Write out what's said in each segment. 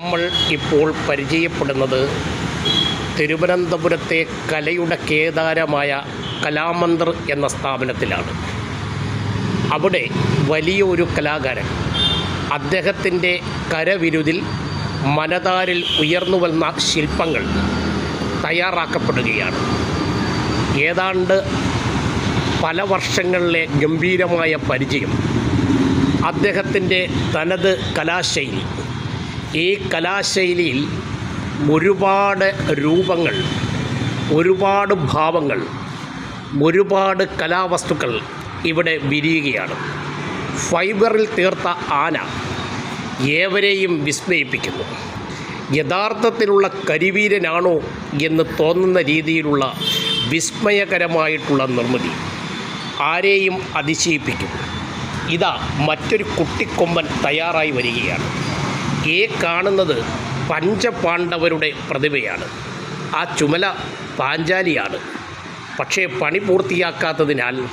നമ്മൾ ഇപ്പോൾ പരിചയപ്പെടുന്നത് തിരുവനന്തപുരത്തെ കലയുടെ കേദാരമായ കലാമന്ദിർ എന്ന സ്ഥാപനത്തിലാണ്. അവിടെ വലിയൊരു കലാകാരൻ അദ്ദേഹത്തിന്റെ കരവിരുതിൽ മനതാരിൽ ഉയർന്നു വന്ന ശില്പങ്ങൾ തയ്യാറാക്കപ്പെടുകയാണ്. ഏതാണ്ട് പല വർഷങ്ങളിലെ ഗംഭീരമായ പരിചയം അദ്ദേഹത്തിന്റെ തനത് കലാശൈലി ഈ കലാശൈലിയിൽ ഒരുപാട് രൂപങ്ങൾ ഒരുപാട് ഭാവങ്ങൾ ഒരുപാട് കലാവസ്തുക്കൾ ഇവിടെ വിരിയുകയാണ്. ഫൈബറിൽ തീർത്ത ആന ഏവരെയും വിസ്മയിപ്പിക്കുന്നു. യഥാർത്ഥത്തിലുള്ള കരിവീരനാണോ എന്ന് തോന്നുന്ന രീതിയിലുള്ള വിസ്മയകരമായിട്ടുള്ള നിർമ്മിതി ആരെയും അതിശയിപ്പിക്കും. ഇതാ മറ്റൊരു കുട്ടിക്കൊമ്പൻ തയ്യാറായി വരികയാണ്. ഈ കാണുന്നത് പഞ്ചപാണ്ഡവരുടെ പ്രതിമയാണ്. ആ ചുമല പാഞ്ചാലിയാണ്. പക്ഷേ പണി പൂർത്തിയാക്കാത്തതിനാൽ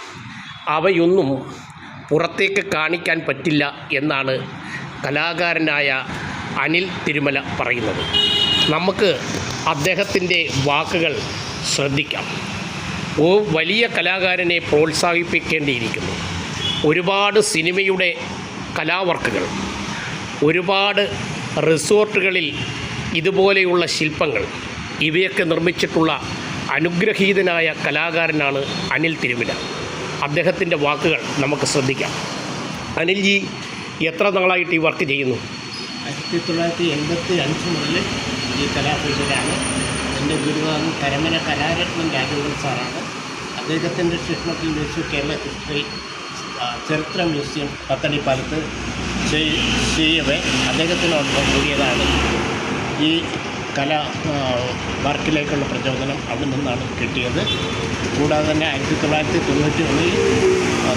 അവയൊന്നും പുറത്തേക്ക് കാണിക്കാൻ പറ്റില്ല എന്നാണ് കലാകാരനായ അനിൽ തിരുമല പറയുന്നത്. നമുക്ക് അദ്ദേഹത്തിന്റെ വാക്കുകൾ ശ്രദ്ധിക്കാം. ഓ വലിയ കലാകാരനെ പ്രോത്സാഹിപ്പിക്കേണ്ടിയിരിക്കുന്നു. ഒരുപാട് സിനിമയുടെ കലാവർക്കുകൾ. ഒരുപാട് റിസോർട്ടുകളിൽ ഇതുപോലെയുള്ള ശില്പങ്ങൾ ഇവയൊക്കെ നിർമ്മിച്ചിട്ടുള്ള അനുഗ്രഹീതനായ കലാകാരനാണ് അനിൽ തിരുമല. അദ്ദേഹത്തിന്റെ വാക്കുകൾ നമുക്ക് ശ്രദ്ധിക്കാം. അനിൽജി എത്ര നാളായിട്ട് ഈ വർക്ക് ചെയ്യുന്നു? ആയിരത്തി തൊള്ളായിരത്തി എൺപത്തി അഞ്ച് മുതൽ ഈ കലാഫീൽഡിലാണ് എന്റെ ഗുരുവാണ് കരമന കലാരത്നം രാജഗോപാൽ സാറാണ്. അദ്ദേഹത്തിന്റെ ശിക്ഷണത്തിൽ വെച്ച് കേരള ഹിസ്റ്ററി ചരിത്ര മ്യൂസിയം പത്തടിപ്പാലത്ത് ചെയ്യവേ. അദ്ദേഹത്തിനോടൊപ്പം കൂടിയതാണ് ഈ കല വർക്കിലേക്കുള്ള പ്രചോദനം അവിടെ നിന്നാണ് കിട്ടിയത്. കൂടാതെ തന്നെ ആയിരത്തി തൊള്ളായിരത്തി തൊണ്ണൂറ്റി ഒന്നിൽ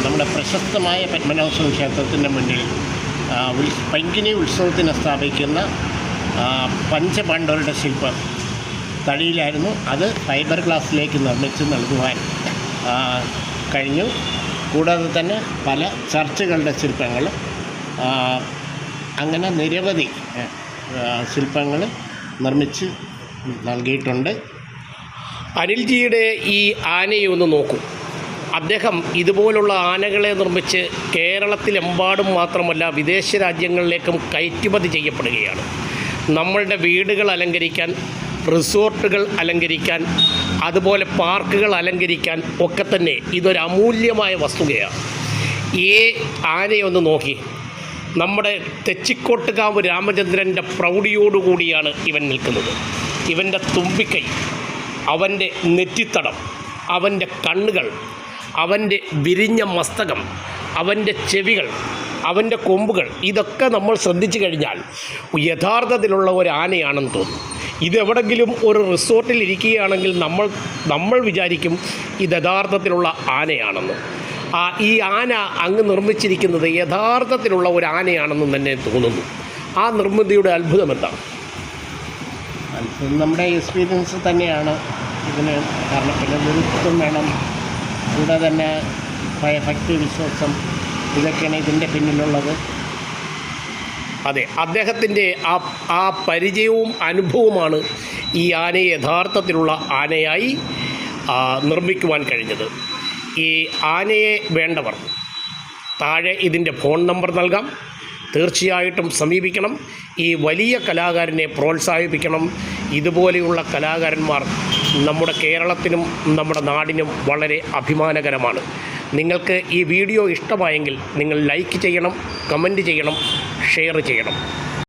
നമ്മുടെ പ്രശസ്തമായ പത്മനാഭസ്വാമി ക്ഷേത്രത്തിന്റെ മുന്നിൽ പൈങ്കിനി ഉത്സവത്തിന് സ്ഥാപിക്കുന്ന പഞ്ചപാണ്ഡവരുടെ ശില്പം തടിയിലായിരുന്നു. അത് ഫൈബർ ഗ്ലാസ്സിലേക്ക് നിർമ്മിച്ച് നൽകുവാൻ കഴിഞ്ഞു. കൂടാതെ തന്നെ പല ചർച്ചുകളുടെ ശില്പങ്ങൾ ആ, അങ്ങനെ നിരവധി ശില്പങ്ങൾ നിർമ്മിച്ച് നൽകിയിട്ടുണ്ട്. അനിൽജിയുടെ ഈ ആനയെ ഒന്ന് നോക്കൂ. അദ്ദേഹം ഇതുപോലുള്ള ആനകളെ നിർമ്മിച്ച് കേരളത്തിലെമ്പാടും മാത്രമല്ല വിദേശ രാജ്യങ്ങളിലേക്കും കയറ്റുമതി ചെയ്യപ്പെടുകയാണ്. നമ്മളുടെ വീടുകൾ അലങ്കരിക്കാൻ റിസോർട്ടുകൾ അലങ്കരിക്കാൻ അതുപോലെ പാർക്കുകൾ അലങ്കരിക്കാൻ ഒക്കെ തന്നെ ഇതൊരു അമൂല്യമായ വസ്തുതയാണ് ഈ ഒന്ന് നോക്കി. നമ്മുടെ തെച്ചിക്കോട്ടുകാവ് രാമചന്ദ്രന്റെ പ്രൗഢിയോടുകൂടിയാണ് ഇവൻ നിൽക്കുന്നത്. ഇവന്റെ തുമ്പിക്കൈ അവന്റെ നെറ്റിത്തടം അവന്റെ കണ്ണുകൾ അവന്റെ വിരിഞ്ഞ മസ്തകം അവന്റെ ചെവികൾ അവന്റെ കൊമ്പുകൾ ഇതൊക്കെ നമ്മൾ ശ്രദ്ധിച്ചു കഴിഞ്ഞാൽ യഥാർത്ഥത്തിലുള്ള ഒരു ആനയാണെന്ന് തോന്നും. ഇതെവിടെങ്കിലും ഒരു റിസോർട്ടിൽ ഇരിക്കുകയാണെങ്കിൽ നമ്മൾ നമ്മൾ വിചാരിക്കും ഇത് യഥാർത്ഥത്തിലുള്ള ആനയാണെന്ന്. ഈ ആന അങ്ങ് നിർമ്മിച്ചിരിക്കുന്നത് യഥാർത്ഥത്തിലുള്ള ഒരു ആനയാണെന്ന് തന്നെ തോന്നുന്നു. ആ നിർമ്മിതിയുടെ അത്ഭുതം എന്താണ്? അത്ഭുതം നമ്മുടെ എക്സ്പീരിയൻസ് തന്നെയാണ്. ഇതിന് കാരണം പിന്നെ ഗുരുത്വം വേണം. കൂടെ തന്നെ ഭയഭക്തി വിശ്വാസം ഇതൊക്കെയാണ് ഇതിന്റെ പിന്നിലുള്ളത്. അതെ അദ്ദേഹത്തിന്റെ ആ ആ പരിചയവും അനുഭവമാണ് ഈ ആനയെ യഥാർത്ഥത്തിലുള്ള ആനയായി നിർമ്മിക്കുവാൻ കഴിഞ്ഞത്. ഈ ആനയെ വേണ്ടവർ താഴെ ഇതിന്റെ ഫോൺ നമ്പർ നൽകാം. തീർച്ചയായിട്ടും സമീപിക്കണം. ഈ വലിയ കലാകാരനെ പ്രോത്സാഹിപ്പിക്കണം. ഇതുപോലെയുള്ള കലാകാരന്മാർ നമ്മുടെ കേരളത്തിനും നമ്മുടെ നാടിനും വളരെ അഭിമാനകരമാണ്. നിങ്ങൾക്ക് ഈ വീഡിയോ ഇഷ്ടമായെങ്കിൽ നിങ്ങൾ ലൈക്ക് ചെയ്യണം കമന്റ് ചെയ്യണം ഷെയർ ചെയ്യണം.